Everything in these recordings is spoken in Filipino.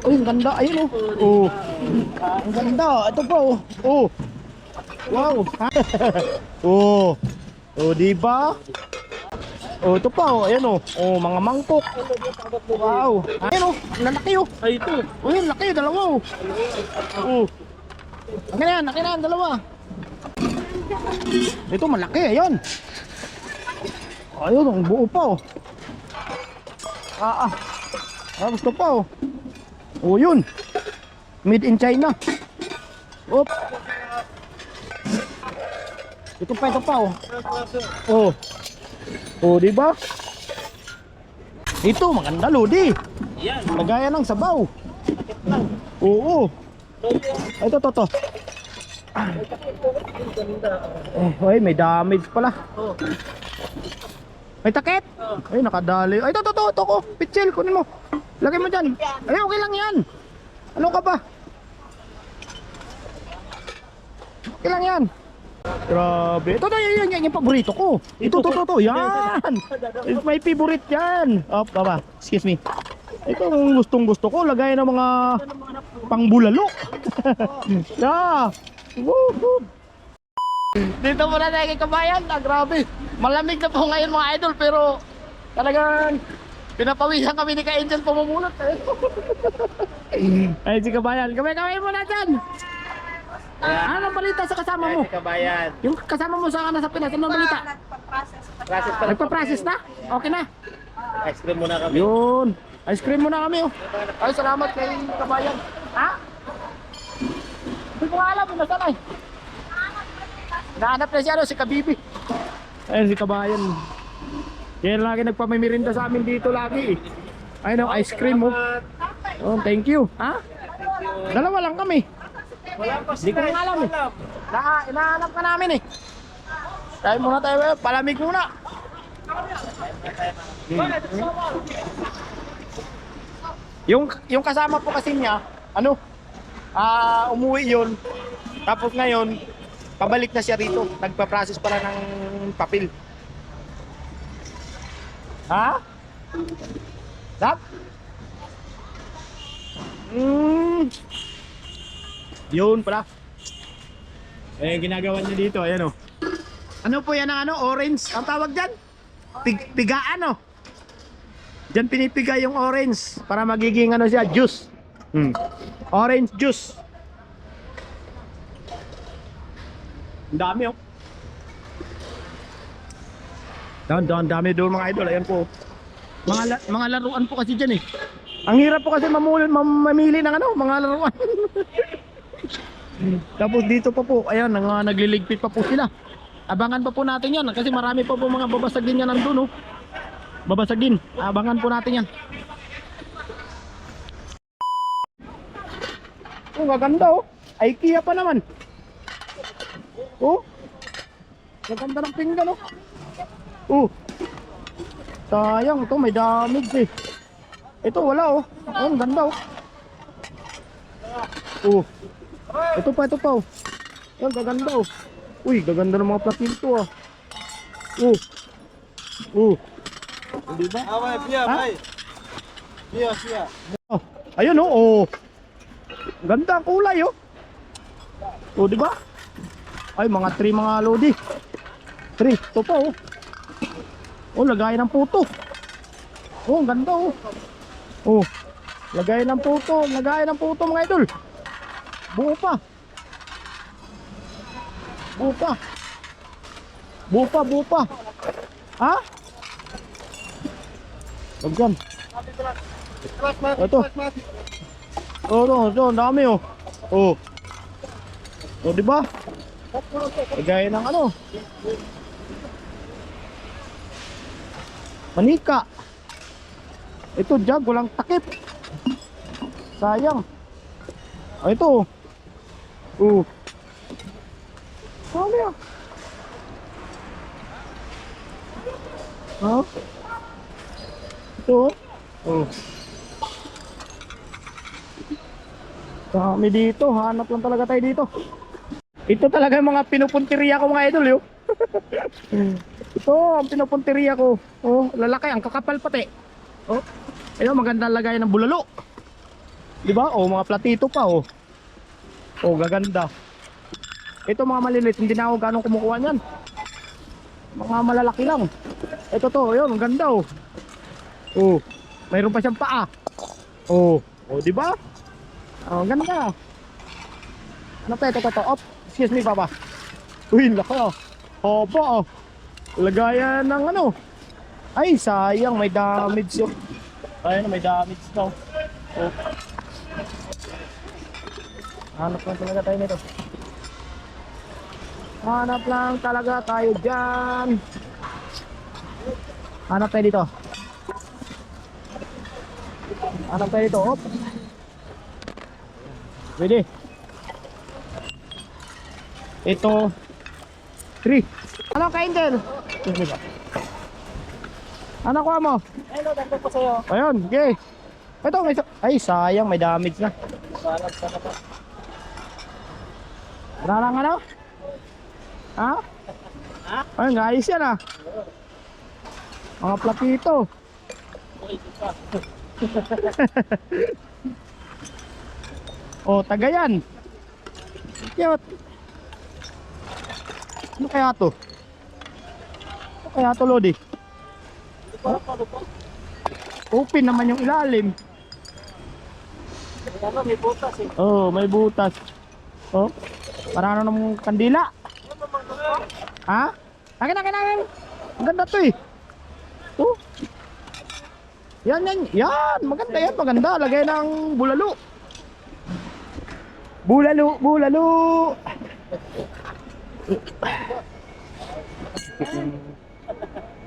Uy, ang ganda. Ayun oh. Oh. Ang ganda. Ito pa oh. Oh. Wow. oh. Oh, di ba? Oh, ito pa oh. Ayan oh. Oh, mga mangkok. Wow. Ayan oh. Ang lalaki oh. Ay, ito. Oh, yun, laki. Dalawa oh. Oh. Akin na yan. Akin na yan. Dalawa. Ito, malaki. Ayun. Ayun, ang buo pa oh. Ah, ah. Ah, gusto pa oh. Oh, yun. Made in China. Op. Ito pa, ito pa oh. Oh. Oh, di ba? Ito, maganda lodi. Yan. Lagaya ng sabaw. Oo. Ito, to, to. Eh, ay, may damage pala. Oh. May takip? Ay, nakadali. Ay, ito, to, to, to ko. Pitsil, kunin mo. Lagay mo dyan. Ay, okay lang yan. Ano ka ba? Okay lang yan. Grabe. Ito, ito, yan, yan, yung paborito ko. Ito, to, to, to, yan. It's my favorite yan. Oh, baba. Excuse me. Ito ang gustong gusto ko. Lagay ng mga pangbulalo. yeah. Woohoo. Dito muna tayo kay kabayan. Ah, grabe. Malamig na po ngayon mga idol pero talagang pinapawisan kami ni Ka-Angel pamumulot. Eh. Ay, si kabayan. Kamay, kamay muna dyan. Ah, anong balita sa kasama mo? Ay, kabayan. Yung kasama mo sa nasa Pinas, anong balita? Process pa lang. Nagpa-process na? Okay na? Ice cream muna kami. Yun. Ice cream muna kami oh. Ay, salamat kay kabayan. Ha? Hindi ko alam nasaan ay. Nahanap na siya ano, si Kabibi. Ayun si kabayan. Yan lagi nagpamimirinda sa amin dito lagi. Ayun oh, ice cream oh. Oh, thank you. Ha? Dalawa lang kami. Wala pa Hindi ko alam eh. Na, inahanap ka namin eh. Tayo muna tayo, eh. palamig muna. Yung yung kasama po kasi niya, ano? Ah, umuwi 'yun. Tapos ngayon, pabalik na siya rito. Nagpa-process pala ng papel. Ha? Dap? Hmm. Yun pala. Eh, ginagawa niya dito, ayan oh. Ano po yan ang ano? Orange? Ang tawag dyan? Pig, pigaan oh. Diyan pinipiga yung orange para magiging ano siya, juice. Hmm. Orange juice. Ang dami oh. Doon, doon, dami doon mga idol. Ayan po. Mga, la- mga laruan po kasi dyan eh. Ang hirap po kasi mamuli, mam- mamili ng ano, mga laruan. Tapos dito pa po, ayan, nang, nagliligpit pa po sila. Abangan pa po natin yan kasi marami pa po mga babasag din yan nandun oh. Babasag din. Abangan po natin yan. Oh, maganda oh. IKEA pa naman. Oh. Maganda ng pinggan oh. Oh. Sayang to, may damage eh. Ito wala oh. Oh, ang ganda oh. Oh. Ito pa, ito pa oh. Yan, gaganda oh. Uy, gaganda ng mga platin to ah. Oh. Oh. Di ba? Away, Pia, Ha? bay. Pia, Pia. Oh, ayun oh. oh. Ganda ang kulay oh. Oh, di ba? Ay, mga tree mga lodi. Tree, ito pa oh. Oh, lagay ng puto. Oh, ang ganda oh. Oh. Lagay ng puto, lagay ng puto mga idol. Buo pa. Buo pa. Buo pa, buo pa. Ha? Huwag dyan. Ito. Oh, ito, dami oh. Oh. Oh, di ba? Gaya ng ano? Manika. Ito, jug, walang takip. Sayang. Ah, ito. Oh. Dami ah. Ha? Ito. Oh. Dami dito, hanap lang talaga tayo dito. Ito talaga yung mga pinupunteriya ko mga idol, yo. Ito, ang pinupunteriya ko. Oh, lalaki, ang kakapal pati. Oh, ayun, maganda lagay ng bulalo. Di ba? Oh, mga platito pa oh. Oh, gaganda. Ito mga maliliit, hindi na ako ganong kumukuha niyan. Mga malalaki lang. Ito to, yun, ang ganda oh. Oh, mayroon pa siyang paa. Oh, oh, di ba? Oh, ganda. Ano pa ito, ito, ito? Excuse me, papa. Uy, laki oh. Opo oh. Lagayan ng ano. Ay, sayang, may damage yun. Ayun, may damage daw. Oh. Hanap lang talaga tayo nito. Hanap lang talaga tayo dyan. Hanap tayo dito. Hanap tayo dito. Op. Pwede. Ito. 3. Ano ka, Angel? Ano kuha mo? Hello, dagdag ko sa'yo. Ayun, okay. Ito, may... sa- Ay, sayang, may damage na. Balag ka na ba? Wala lang ano? Ha? Ha? Ayun, ayos yan ah. Mga platito. Uy, di pa. O, tagayan. Cute. Ano kaya to? Ano kaya to, Lodi? Open naman yung ilalim. Ano, may butas eh. Oh, may butas. Oh, parang ano namang kandila. Ha? Akin, akin, akin. Ang ganda to eh. To. Yan, yan, yan. Maganda yan, maganda. Lagay ng bulalo. Bulalo, bulalo.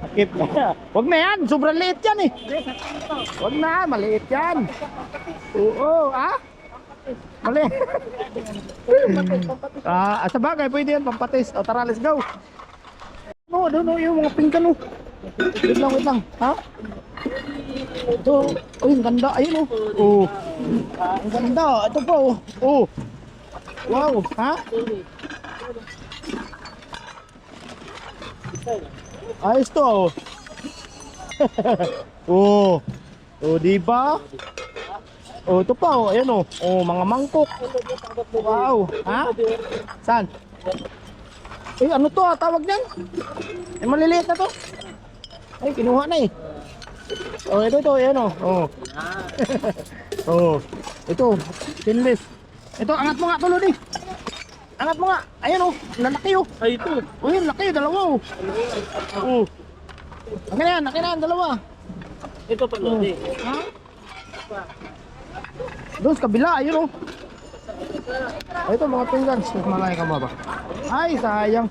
Sakit na. Huwag na yan. Sobrang liit yan eh. Huwag na. Maliit yan. Oo, ah? Maliit. Ah, sa bagay, pwede yan, pampatis. O, tara, let's go. No, doon no, yung mga pinggan, no. Wait lang, wait lang. Ha? Ito, uy, ang ganda. Ayun, oh. Oh. Ang ganda. Ito pa, oh. Oh. Wow, ha? Ayos to, oh. oh. Oh, di ba? Oh, ito pa, oh. Ayan, oh. Oh, mga mangkok. Wow. Ha? Saan? Eh, ano to ah, tawag niyan? Eh, maliliit na to. Ay, kinuha na eh. Oh, ito, ito, ayan oh. Oh. oh. Ito, stainless. Ito, angat mo nga tulad eh. Angat mo nga. Ayan oh, lalaki oh. Ay, ito. Oh, yun, laki, dalawa oh. Oh. Akin na yan, akin na yan, dalawa. Ito pa, Lodi. Ha? Doon sa kabila, ayun oh. Oh, ito mga pinggan. Mas malaki ka ba? Ay, sayang.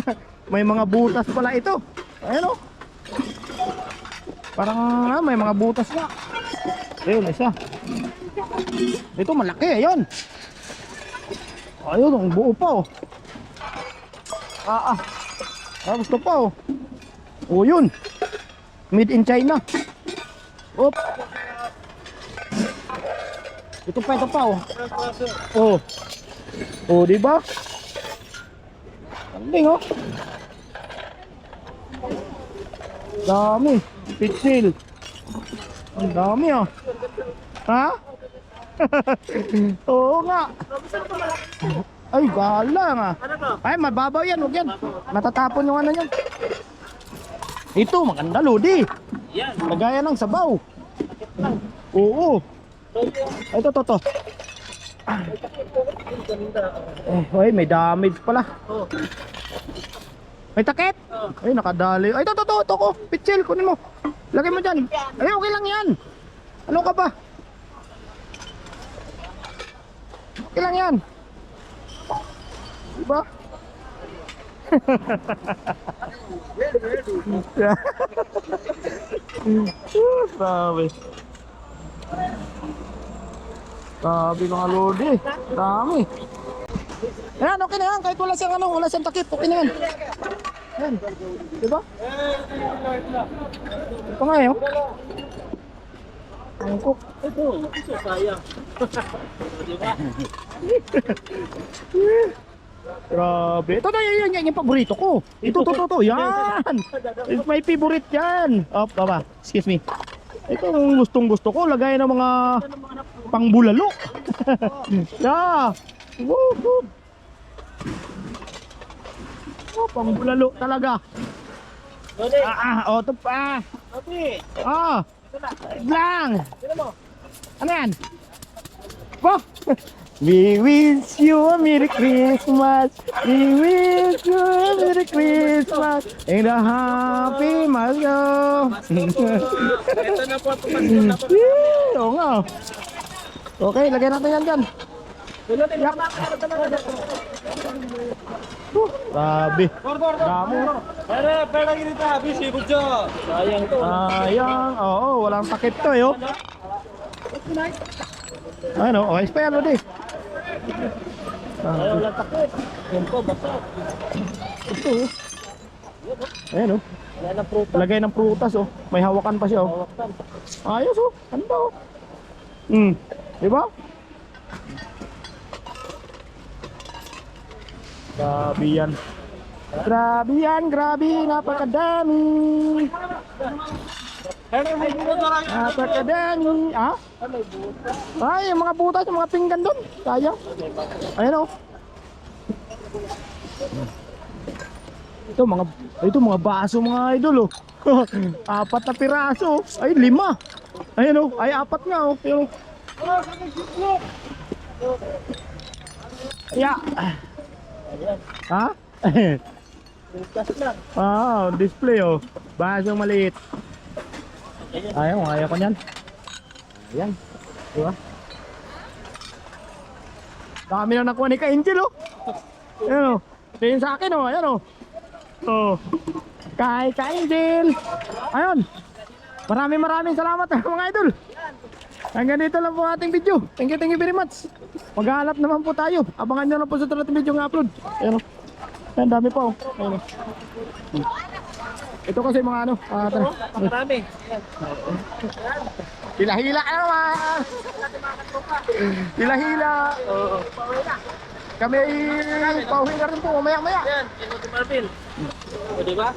may mga butas pala ito. Ayun oh. Parang ah, may mga butas nga. Ayun, isa. Ito malaki, ayun. Ayun, ang buo pa oh. Ah, ah. Ah, gusto pa oh. Oh, yun. Made in China. Op. Ito pa, ito pa oh. Oh. Oh, di ba? Anding oh. Dami. Pitsil. Ang dami oh. Ha? Oo nga. Ay, galang. Ano to? Ay, mababaw yan, huwag yan. Matatapon yung ano yan. Ito, maganda, Lodi. Yan. Lagaya ng sabaw. Oo. Ito, to, to. Eh, ay, may damage pala. May takip. Ay, nakadali. Ay, ito, to, to, to, ko. Pitsil, kunin mo. Lagay mo dyan. Ay, okay lang yan. Ano ka ba? Okay lang yan. Diba? Sabi. Sabi mga lodi. Dami. Ayan, okay na yan. Kahit wala siyang ano, wala siyang takip. Okay na yan. Ayan. Diba? Ito nga yun. Ang cook. Ito, ito sayang. Di ba? Grabe. Ito na yan, yan, yung paborito ko. Ito, to, to, to. Yan. It's my favorite yan. Oh, baba. Excuse me. Ito ang gustong gusto ko. Lagay ng mga Pang bulalo. yeah. Woo, woo. Oh, pang bulalo talaga. Ah, ah, oh, ito pa. Ah, lang. Sino mo? Ano yan? Oh! We wish you a Merry Christmas. We wish you a Merry Christmas. And a Happy Mayo. Ito na po. Tumasin na po. Oo nga. Okay, lagay natin yan dyan. Lodi, Grabe. Dami. Pero, pero ginita. Busy, budyo. Sayang to. Sayang. Oo, walang takip to eh. Oh. Ano, okay pa yan, Lodi. Ay, Ah, wala takot. Yan po, basta. ito oh. Ayan oh. Wala na pruta. Lagay ng prutas oh. May hawakan pa siya oh. Hawakan. Ayos oh. Ganda oh. Hmm. Di ba? Grabe yan. Grabe yan, grabe. Napakadami. Napakadami. Ah? Ay, yung mga butas, yung mga pinggan doon. Sayang. Ayan oh. Ito mga ito mga baso mga idol oh. apat na piraso. oh. Ay lima. Ayan oh, ay apat nga oh. Pero Ya. Ayan. Ha? Prutas lang. ah, display oh. Basong maliit. Ayaw, ayaw ko niyan. Ayan. Di ba? Dami na nakuha ni Ka-Angel oh. Ayan oh. Tingin sa akin oh. Ayan oh. Oh. Kay Ka-Angel. Ayun. Maraming maraming salamat mga idol. Hanggang dito lang po ating video. Thank you, thank you very much. Maghanap naman po tayo. Abangan nyo lang po sa tulad ng video ng upload. Ayan oh. Ayan, dami pa oh. Ayan. Hmm. Ito kasi mga ano. ah, tara. Marami. Hila-hila ka naman! Hila-hila! Oo. Kami ay pauwi na rin po, maya-maya. Yan, Tinoto Marvin. O, di ba?